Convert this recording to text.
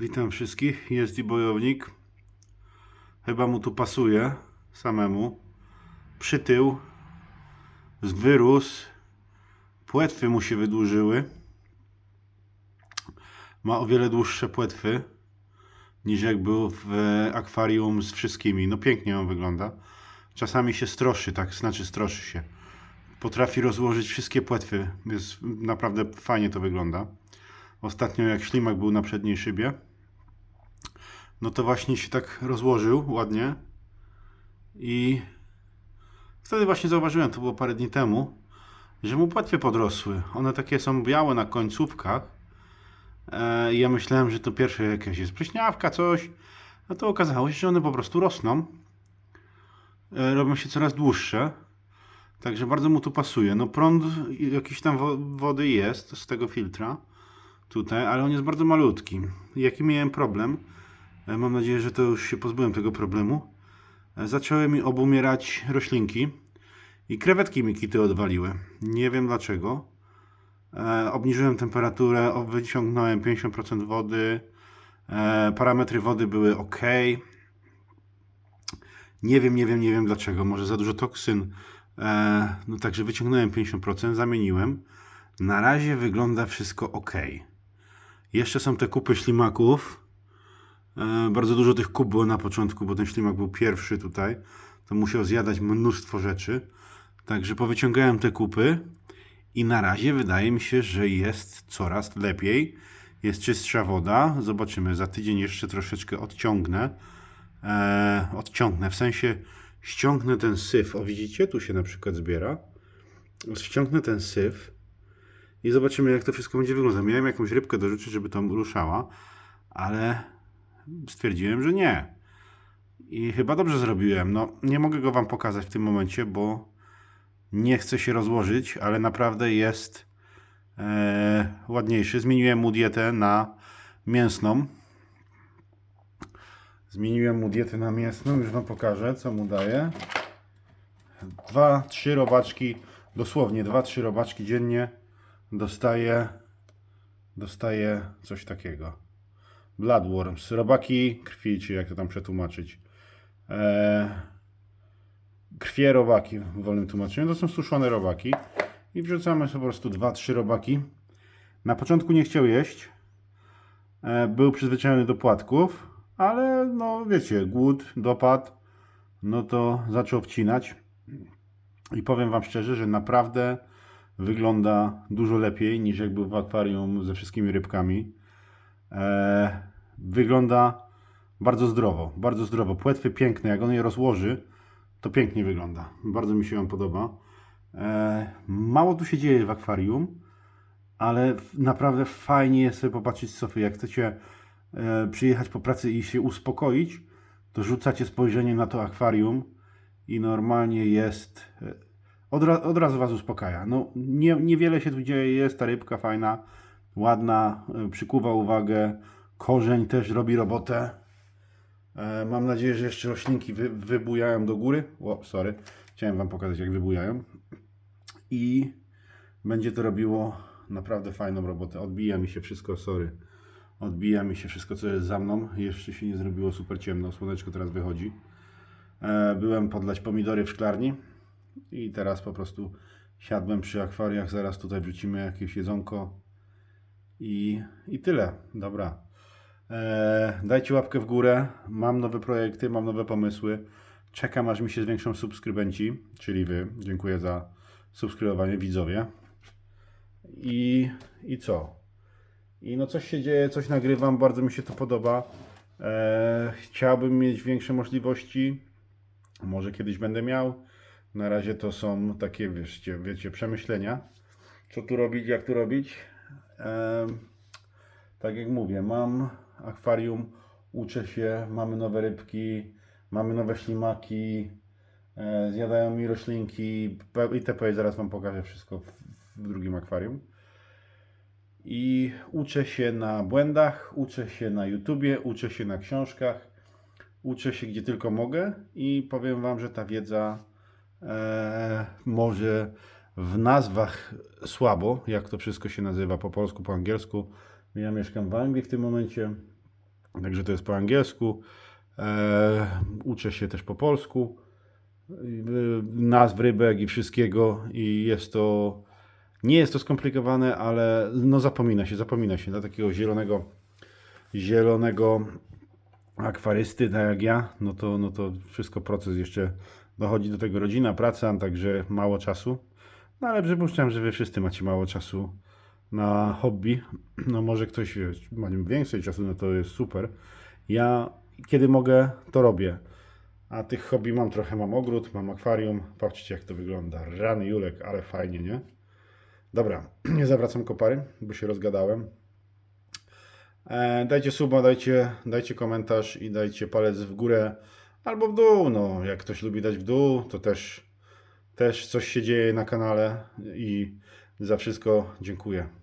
Witam wszystkich. Jest i bojownik. Chyba mu tu pasuje samemu. Przytył. Wyrósł. Płetwy mu się wydłużyły. Ma o wiele dłuższe płetwy niż jak był w e, akwarium z wszystkimi. No pięknie on wygląda. Czasami się stroszy, tak, znaczy stroszy się. Potrafi rozłożyć wszystkie płetwy. Jest naprawdę fajnie to wygląda. Ostatnio jak ślimak był na przedniej szybie, no to właśnie się tak rozłożył ładnie i wtedy właśnie zauważyłem, to było parę dni temu, że mu płetwy podrosły. One takie są białe na końcówkach. E, ja myślałem, że to pierwsze jakaś jest pleśniawka, coś. No to okazało się, że one po prostu rosną. E, robią się coraz dłuższe. Także bardzo mu tu pasuje. No prąd jakiś tam wo- wody jest z tego filtra tutaj, ale on jest bardzo malutki. Jaki miałem problem? E, Mam nadzieję, że to już się pozbyłem tego problemu. E, Zaczęły mi obumierać roślinki i krewetki mi kity odwaliły. Nie wiem dlaczego. E, obniżyłem temperaturę, wyciągnąłem 50% wody. Parametry wody były ok. Nie wiem, nie wiem, nie wiem dlaczego. Może za dużo toksyn. No także wyciągnąłem 50%, zamieniłem. Na razie wygląda wszystko ok. Jeszcze są te kupy ślimaków. E, bardzo dużo tych kup było na początku, bo ten ślimak był pierwszy tutaj. To musiał zjadać mnóstwo rzeczy. Także powyciągałem te kupy i na razie wydaje mi się, że jest coraz lepiej. Jest czystsza woda. Zobaczymy. Za tydzień jeszcze troszeczkę odciągnę. E, odciągnę, w sensie ściągnę ten syf. O widzicie? Tu się na przykład zbiera. Ściągnę ten syf i zobaczymy, jak to wszystko będzie wyglądać. Miałem jakąś rybkę dorzucić, żeby tam ruszała, ale stwierdziłem, że nie. I chyba dobrze zrobiłem. No, nie mogę go Wam pokazać w tym momencie, bo nie chcę się rozłożyć, ale naprawdę jest e, ładniejszy. Zmieniłem mu dietę na mięsną. Zmieniłem mu dietę na mięsną, już Wam pokażę, co mu daję. Dwa, trzy robaczki, dosłownie dwa, trzy robaczki dziennie dostaje, dostaje coś takiego. Bloodworms, robaki krwi, czy jak to tam przetłumaczyć. Eee, krwie robaki w wolnym tłumaczeniu. To są suszone robaki. I wrzucamy sobie po prostu dwa, trzy robaki. Na początku nie chciał jeść. E, był przyzwyczajony do płatków, ale no wiecie, głód, dopad, no to zaczął wcinać. I powiem Wam szczerze, że naprawdę wygląda dużo lepiej niż jak był w akwarium ze wszystkimi rybkami. E, wygląda bardzo zdrowo, bardzo zdrowo. Płetwy piękne, jak on je rozłoży, to pięknie wygląda. Bardzo mi się on podoba. E, mało tu się dzieje w akwarium, ale naprawdę fajnie jest sobie popatrzeć z Sofy. Jak chcecie e, przyjechać po pracy i się uspokoić, to rzucacie spojrzenie na to akwarium i normalnie jest. e, Od, od razu Was uspokaja. No, nie, niewiele się tu dzieje, jest ta rybka fajna, ładna, e, przykuwa uwagę. Korzeń też robi robotę. E, Mam nadzieję, że jeszcze roślinki wy, wybujają do góry. O, sorry. Chciałem Wam pokazać, jak wybujają. I będzie to robiło naprawdę fajną robotę. Odbija mi się wszystko, sorry. Odbija mi się wszystko, co jest za mną. Jeszcze się nie zrobiło super ciemno. Słoneczko teraz wychodzi. E, Byłem podlać pomidory w szklarni. I teraz po prostu siadłem przy akwariach. Zaraz tutaj wrzucimy jakieś jedzonko. I, i tyle. Dobra. E, dajcie łapkę w górę. Mam nowe projekty, mam nowe pomysły. Czekam aż mi się zwiększą subskrybenci, czyli wy. Dziękuję za subskrybowanie, widzowie. I, i co? I no coś się dzieje, coś nagrywam, bardzo mi się to podoba. E, chciałbym mieć większe możliwości. Może kiedyś będę miał. Na razie to są takie, wiecie, wiecie przemyślenia. Co tu robić, jak tu robić. Tak jak mówię, mam akwarium, uczę się, mamy nowe rybki, mamy nowe ślimaki, e, zjadają mi roślinki itp. Zaraz Wam pokażę wszystko w drugim akwarium. I uczę się na błędach, uczę się na YouTubie, uczę się na książkach, uczę się gdzie tylko mogę i powiem Wam, że ta wiedza e, może w nazwach słabo, jak to wszystko się nazywa po polsku, po angielsku. Ja mieszkam w Anglii w tym momencie, Także to jest po angielsku. E, uczę się też po polsku. E, Nazw rybek i wszystkiego. I jest to. Nie jest to skomplikowane, ale no zapomina się, zapomina się. Dla takiego zielonego, zielonego akwarysty, tak jak ja, no to, no to wszystko proces jeszcze dochodzi do tego rodzina, praca, także mało czasu. No ale przypuszczam, że wy wszyscy macie mało czasu na hobby. No może ktoś ma więcej czasu, no to jest super. Ja kiedy mogę, to robię. A tych hobby mam trochę, mam ogród, mam akwarium. Patrzcie jak to wygląda. Rany Julek, ale fajnie, nie? Dobra, nie zawracam kopary, bo się rozgadałem. E, dajcie suba, dajcie, dajcie komentarz i dajcie palec w górę albo w dół. No, jak ktoś lubi dać w dół, to też, też coś się dzieje na kanale i za wszystko dziękuję.